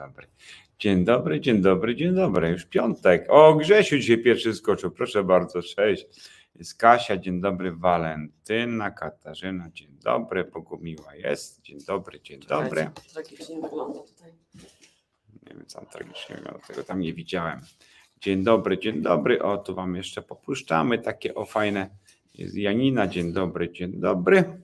dobry. Dzień dobry, dzień dobry, dzień dobry. Już piątek. O, Grzesiu dzisiaj pierwszy skoczył. Proszę bardzo, cześć. Jest Kasia, dzień dobry, Walentyna, Katarzyna, dzień dobry, Bogumiła jest, dzień dobry, dzień dobry. Tragicznie wygląda tutaj. Nie wiem, co tam tragicznie wygląda, tego tam nie widziałem. Dzień dobry, dzień dobry. O, tu wam jeszcze popuszczamy takie o fajne. Jest Janina, dzień dobry, dzień dobry.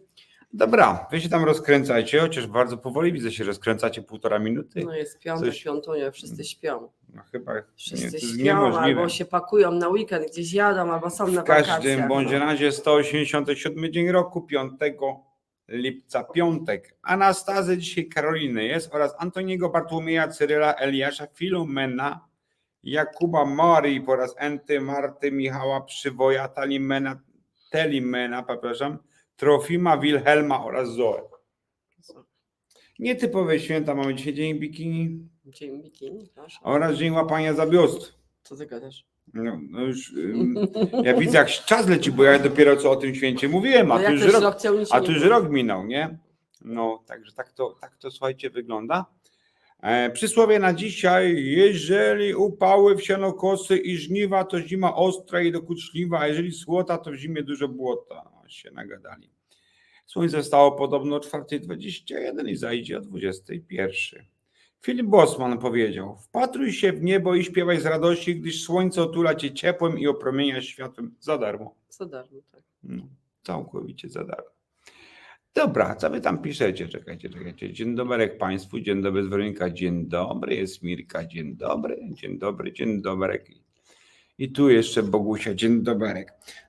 Dobra, wy się tam rozkręcajcie, chociaż bardzo powoli widzę się rozkręcacie półtora minuty. No jest piątek, Coś- piątunia, wszyscy śpią. No chyba nie, Wszyscy to jest śpią, niemożliwe. albo się pakują na weekend, gdzieś jadą, albo są na W każdym wakacjach. bądź no. razie 187 dzień roku, 5 lipca, piątek. Anastazy dzisiaj Karoliny jest oraz Antoniego Bartłomieja, Cyryla, Eliasza, Filomena, Jakuba Marii po raz enty, Marty, Michała Przywoja, Talimena, Telimena, przepraszam, Trofima, Wilhelma oraz Zoe. Nietypowe święta mamy dzisiaj dzień bikini Dzień bikini, proszę. oraz dzień łapania za biust. Co ty gadasz? No, no już, ym, ja widzę jak czas leci, bo ja dopiero co o tym święcie mówiłem, a No tu jak już rok, rok ciągnie się a nie tu już było. rok minął, nie? No, także tak to, tak to słuchajcie wygląda. E, przysłowie na dzisiaj, jeżeli upały w sianokosy i żniwa, to zima ostra i dokuczliwa, a jeżeli słota, to w zimie dużo błota. Się nagadali. Słońce stało podobno o 4.21 i zajdzie o 21. Filip Bosman powiedział: Wpatruj się w niebo i śpiewaj z radości, gdyż słońce otula cię ciepłem i opromienia światłem za darmo. Co darmo, tak. No, całkowicie za darmo. Dobra, co wy tam piszecie? Czekajcie, czekajcie. Dzień dobry Państwu, dzień dobry z Weronika, dzień dobry, jest Mirka, dzień dobry, dzień dobry, dzień dobry. I tu jeszcze Bogusia, dzień dobry.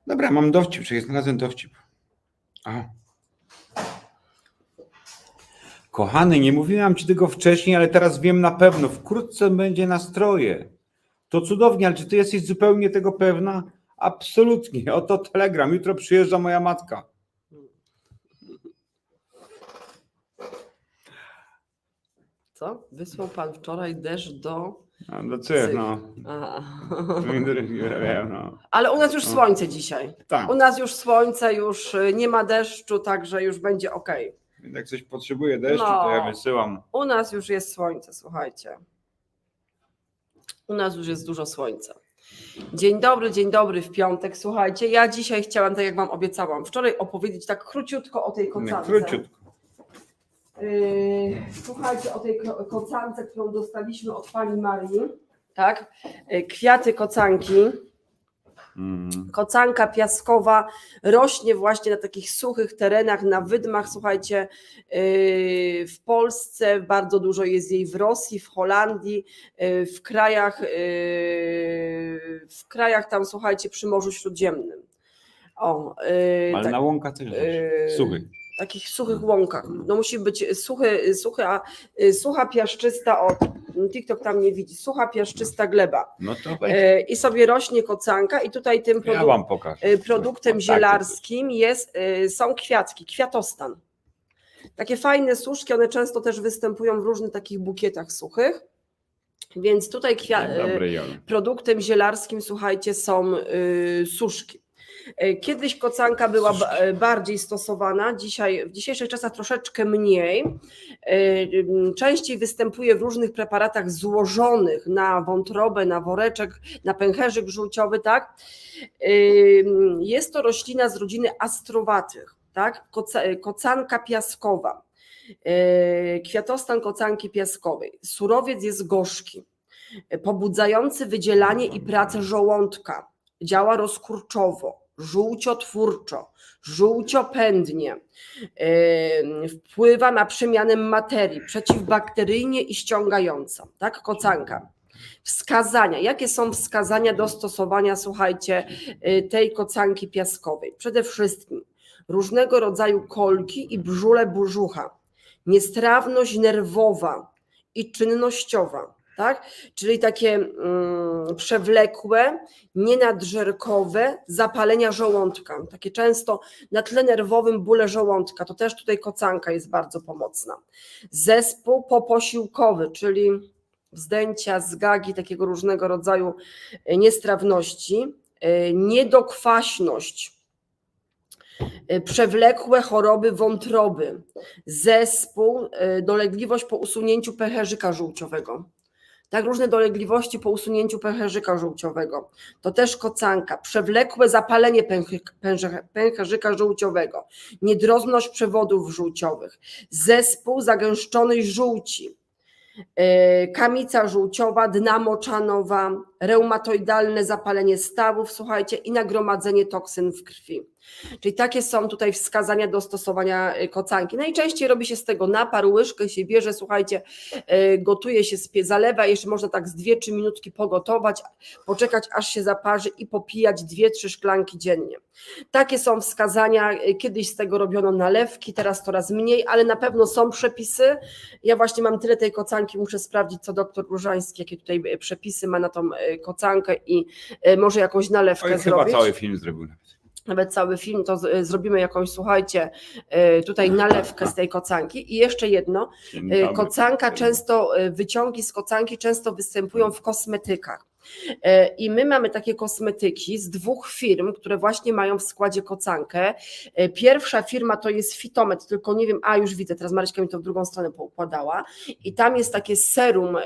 Dobra, mam dowcip, czy jest znalazłem dowcip. Aha. Kochany, nie mówiłam ci tego wcześniej, ale teraz wiem na pewno. Wkrótce będzie nastroje. To cudownie, ale czy ty jesteś zupełnie tego pewna? Absolutnie. Oto telegram. Jutro przyjeżdża moja matka. Co? Wysłał pan wczoraj deszcz do... No, do co, no. A. no. Ale u nas już No. słońce dzisiaj. Tak, U nas już słońce, już y, nie ma deszczu, także już będzie ok. jak ktoś potrzebuje deszczu, to ja No. wysyłam. U nas już jest słońce, słuchajcie. U nas już jest dużo słońca. Dzień dobry, dzień dobry w piątek. Słuchajcie, ja dzisiaj chciałam, tak jak Wam obiecałam, wczoraj opowiedzieć tak króciutko o tej Nie, kocance. króciutko. Yy, słuchajcie o tej ko- kocance, którą dostaliśmy od Pani Marii. Tak? Yy, Kwiaty kocanki. Mm. Kocanka piaskowa rośnie właśnie na takich suchych terenach, na wydmach. Słuchajcie, yy, w Polsce bardzo dużo jest jej w Rosji, w Holandii, yy, w krajach, w krajach tam, słuchajcie, przy Morzu Śródziemnym. O, Ale tak, na łąkach też yy, Suchy. Takich suchych łąkach. No musi być suchy, suchy, a, y, sucha piaszczysta, o TikTok tam nie widzi, sucha piaszczysta gleba. No to. E, I sobie rośnie kocanka i tutaj tym Ja produ- pokażę. e, produktem O, tak, zielarskim jest, są kwiatki, kwiatostan. Takie fajne suszki, one często też występują w różnych takich bukietach suchych. Więc tutaj dobry, produktem zielarskim, słuchajcie, są y, suszki. E, Kiedyś kocanka była e, bardziej stosowana, dzisiaj, w dzisiejszych czasach troszeczkę mniej. E, Częściej występuje w różnych preparatach złożonych na wątrobę, na woreczek, na pęcherzyk żółciowy, tak? Jest to roślina z rodziny astrowatych, tak? Koca- Kocanka piaskowa. Kwiatostan kocanki piaskowej. Surowiec jest gorzki pobudzający wydzielanie i pracę żołądka. Działa rozkurczowo, żółciotwórczo, żółciopędnie. Yy, Wpływa na przemianę materii, przeciwbakteryjnie i ściągająco. Tak, kocanka. Wskazania. Jakie są wskazania do stosowania, słuchajcie, yy, tej kocanki piaskowej? Przede wszystkim różnego rodzaju kolki i brzule brzucha, niestrawność nerwowa i czynnościowa, tak? czyli takie mm, przewlekłe, nienadżerkowe zapalenia żołądka. Takie często na tle nerwowym bóle żołądka. To też tutaj kocanka jest bardzo pomocna. Zespół poposiłkowy, czyli wzdęcia, zgagi, takiego różnego rodzaju e, niestrawności, e, niedokwaśność. y, przewlekłe choroby wątroby, zespół, dolegliwość po usunięciu pęcherzyka żółciowego. Tak, różne dolegliwości po usunięciu pęcherzyka żółciowego. To też kocanka, przewlekłe zapalenie pęcherzyka żółciowego, niedrozność przewodów żółciowych, zespół zagęszczonej żółci, e, kamica żółciowa, dna moczanowa, reumatoidalne zapalenie stawów, słuchajcie, i nagromadzenie toksyn w krwi. Czyli takie są tutaj wskazania do stosowania e, kocanki. Najczęściej robi się z tego napar, łyżkę się bierze, słuchajcie, e, gotuje się, zalewa, jeszcze można tak z 2-3 minutki pogotować, poczekać aż się zaparzy i popijać 2-3 szklanki dziennie. Takie są wskazania, e, kiedyś z tego robiono nalewki, teraz coraz mniej, ale na pewno są przepisy. Ja właśnie mam tyle tej kocanki, muszę sprawdzić, co doktor Różański, jakie tutaj przepisy ma na tą kocankę i może jakąś nalewkę Oj, chyba zrobić cały film zrobił nawet. Nawet cały film, to z- zrobimy jakąś, słuchajcie, e, tutaj nalewkę z tej kocanki. I jeszcze jedno, dobry. kocanka często, wyciągi z kocanki często występują w kosmetykach. I my mamy takie kosmetyki z dwóch firm, które właśnie mają w składzie kocankę. Pierwsza firma to jest Fitomet, tylko nie wiem, a już widzę, teraz Maryśka mi to w drugą stronę poukładała. I tam jest takie serum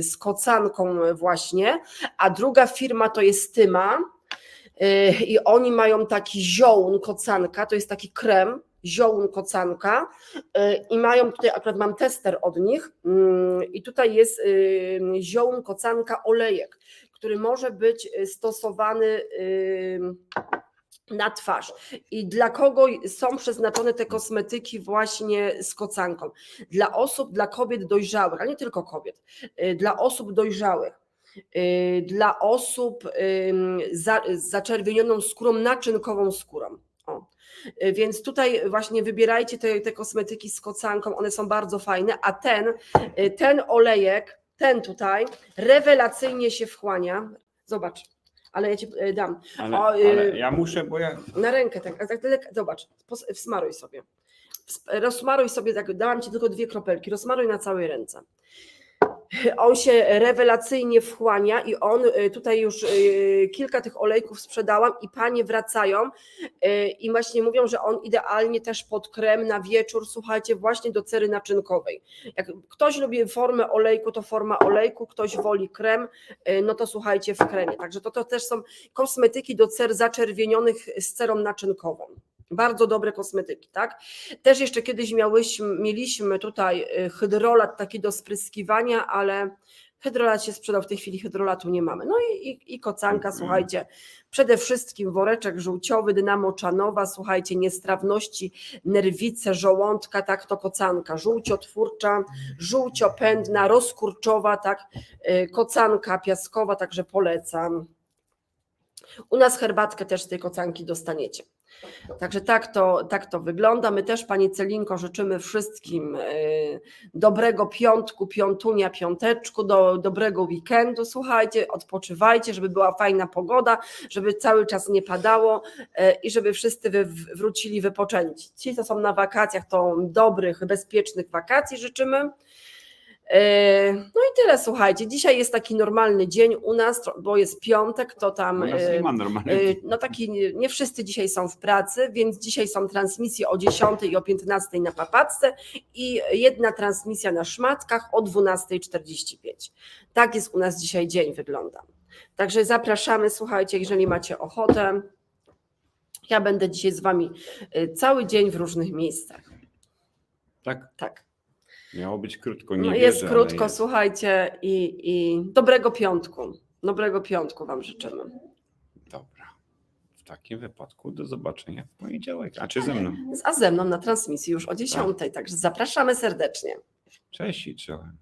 z kocanką właśnie, a druga firma to jest Tyma. Yy, i oni mają taki ziołun kocanka, to jest taki krem, ziołun kocanka yy, i mają tutaj, akurat mam tester od nich yy, i tutaj jest yy, ziołun kocanka olejek, który może być stosowany na twarz. I dla kogo są przeznaczone te kosmetyki właśnie z kocanką? Dla osób, dla kobiet dojrzałych, a nie tylko kobiet, dla osób dojrzałych y, dla osób z zaczerwienioną skórą, naczynkową skórą. O. Y, Więc tutaj właśnie wybierajcie te, te kosmetyki z kocanką, one są bardzo fajne, a ten, y, ten olejek, ten tutaj, rewelacyjnie się wchłania. Zobacz, ale ja ci y, dam. Ale, O, y- ale ja muszę, bo ja Na rękę, tak, tak, tak zobacz, wsmaruj sobie. Rozsmaruj sobie, tak, dałam ci tylko dwie kropelki, rozsmaruj na całej ręce. On się rewelacyjnie wchłania i on y, tutaj już y, kilka tych olejków sprzedałam i panie wracają y, i właśnie mówią, że on idealnie też pod krem na wieczór, słuchajcie, właśnie do cery naczynkowej. Jak ktoś lubi formę olejku, to forma olejku, ktoś woli krem, no to słuchajcie w kremie. Także to, to też są kosmetyki do cer zaczerwienionych z cerą naczynkową. Bardzo dobre kosmetyki, tak? Też jeszcze kiedyś miałyśmy, mieliśmy tutaj y, hydrolat taki do spryskiwania, ale hydrolat się sprzedał, w tej chwili hydrolatu nie mamy. No i, i, i kocanka, Mhm. słuchajcie, przede wszystkim woreczek żółciowy, dynamo czanowa, słuchajcie, niestrawności, nerwice, żołądka, tak to kocanka, żółciotwórcza, żółciopędna, rozkurczowa, tak, y, kocanka piaskowa, także polecam. U nas herbatkę też z tej kocanki dostaniecie. Także tak to, tak to wygląda. My też, Pani Celinko, życzymy wszystkim y, dobrego piątku, piątunia, piąteczku, do, dobrego weekendu. Słuchajcie, odpoczywajcie, żeby była fajna pogoda, żeby cały czas nie padało y, i żeby wszyscy wy, wrócili wypoczęci. Ci, co są na wakacjach, to dobrych, bezpiecznych wakacji życzymy. E, No i tyle, słuchajcie. Dzisiaj jest taki normalny dzień u nas, bo jest piątek, to tam. nie ma normalnie. e, No taki, nie- wszyscy dzisiaj są w pracy, więc dzisiaj są transmisje o 10 i o 15 na Papacce i jedna transmisja na Szmatkach o 12.45. Tak jest u nas dzisiaj dzień wygląda. Także zapraszamy, słuchajcie, jeżeli macie ochotę. Ja będę dzisiaj z Wami cały dzień w różnych miejscach. Tak, Tak. Miało być krótko, nie No wierzę, jest ale krótko, jest. słuchajcie, i, i dobrego piątku. Dobrego piątku Wam życzymy. Dobra. W takim wypadku do zobaczenia w poniedziałek. A czy ze mną? A ze mną na transmisji już o 10, także zapraszamy serdecznie. Cześć i czołem.